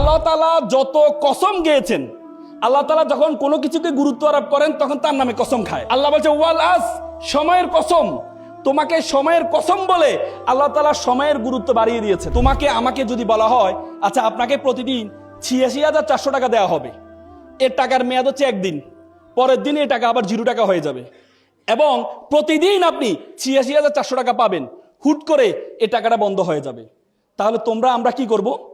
আল্লাহ তালা যত কসম গিয়েছেন, আল্লাহ তালা যখন কোনো কিছুকে গুরুত্ব আরোপ করেন, তখন তার নামে কসম খায়। আল্লাহ বলছে, ওয়াল আস, সময়ের কসম। তোমাকে সময়ের কসম বলে আল্লাহ তালা সময়ের গুরুত্ব বাড়িয়ে দিয়েছে। তোমাকে, আমাকে যদি বলা হয় আচ্ছা আপনাকে প্রতিদিন ছিয়াশি হাজার চারশো টাকা দেওয়া হবে। এর টাকার মেয়াদ হচ্ছে একদিন। পরের দিন এই টাকা আবার জিরো টাকা হয়ে যাবে। এবং প্রতিদিন আপনি ছিয়াশি হাজার চারশো টাকা পাবেন। হুট করে এ টাকাটা বন্ধ হয়ে যাবে। তাহলে তোমরা, আমরা কি করব?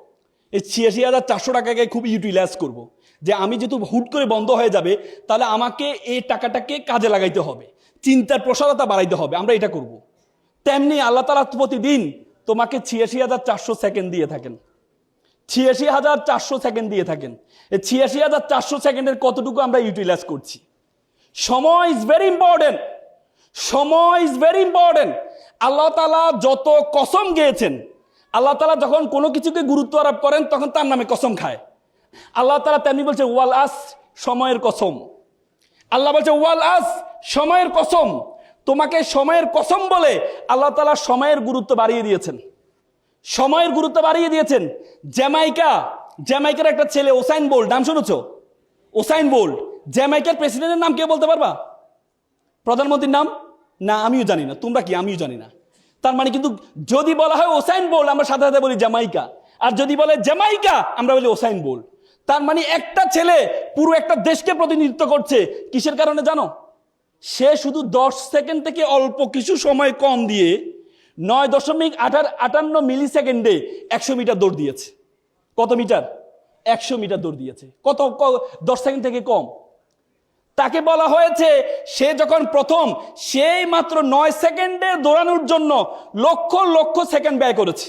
এই ছিয়াশি হাজার চারশো টাকাকে খুব ইউটিলাইজ করব। যে আমি যেহেতু হুট করে বন্ধ হয়ে যাবে, তাহলে আমাকে এই টাকাটাকে কাজে লাগাইতে হবে। চিন্তার প্রসারতা বাড়াইতে হবে, আমরা এটা করব। তেমনি আল্লাহ তালা প্রতিদিন তোমাকে ছিয়াশি হাজার চারশো সেকেন্ড দিয়ে থাকেন। ছিয়াশি হাজার চারশো সেকেন্ড দিয়ে থাকেন। এই ছিয়াশি হাজার চারশো সেকেন্ডের কতটুকু আমরা ইউটিলাইজ করছি? সময় ইজ ভেরি ইম্পর্টেন্ট সময় ইজ ভেরি ইম্পর্টেন্ট আল্লাহ তালা যত কসম গিয়েছেন আল্লাহ তালা যখন কোনো কিছুকে গুরুত্ব আরোপ করেন, তখন তার নামে কসম খায়। আল্লাহ তালা তেমনি বলছে, ওয়াল আস, সময়ের কসম। আল্লাহ বলছে, ওয়াল আস, সময়ের কসম। তোমাকে সময়ের কসম বলে আল্লাহ তালা সময়ের গুরুত্ব বাড়িয়ে দিয়েছেন। সময়ের গুরুত্ব বাড়িয়ে দিয়েছেন। জ্যামাইকা, জ্যামাইকার একটা ছেলে, ওসাইন বোল্ট, নাম শুনেছ? ওসাইন বোল্ট, জ্যামাইকার প্রেসিডেন্টের নাম কে বলতে পারবা? প্রধানমন্ত্রীর নাম? না, আমিও জানি না। তোমরা কি? আমিও জানি না। তার মানে কিন্তু যদি বলা হয় ওসাইন বোল্ট আমরা সাথে বলি জ্যামাইকা। আর যদি বলে জ্যামাইকা, আমরা বলি ওসাইন বোল্ট তার মানে একটা ছেলে পুরো একটা দেশকে প্রতিনিধিত্ব করছে। কিসের কারণে জানো? সে শুধু দশ সেকেন্ড থেকে অল্প কিছু সময় কম দিয়ে নয় দশমিক আঠার আটান্ন মিলি সেকেন্ডে একশো মিটার দৌড় দিয়েছে। কত মিটার? একশো মিটার দৌড় দিয়েছে। কত দশ সেকেন্ড থেকে কম। তাকে বলা হয়েছে, সে যখন প্রথম, সেই মাত্র নয় সেকেন্ডে দৌড়ানোর জন্য লক্ষ লক্ষ সেকেন্ড ব্যয় করেছে।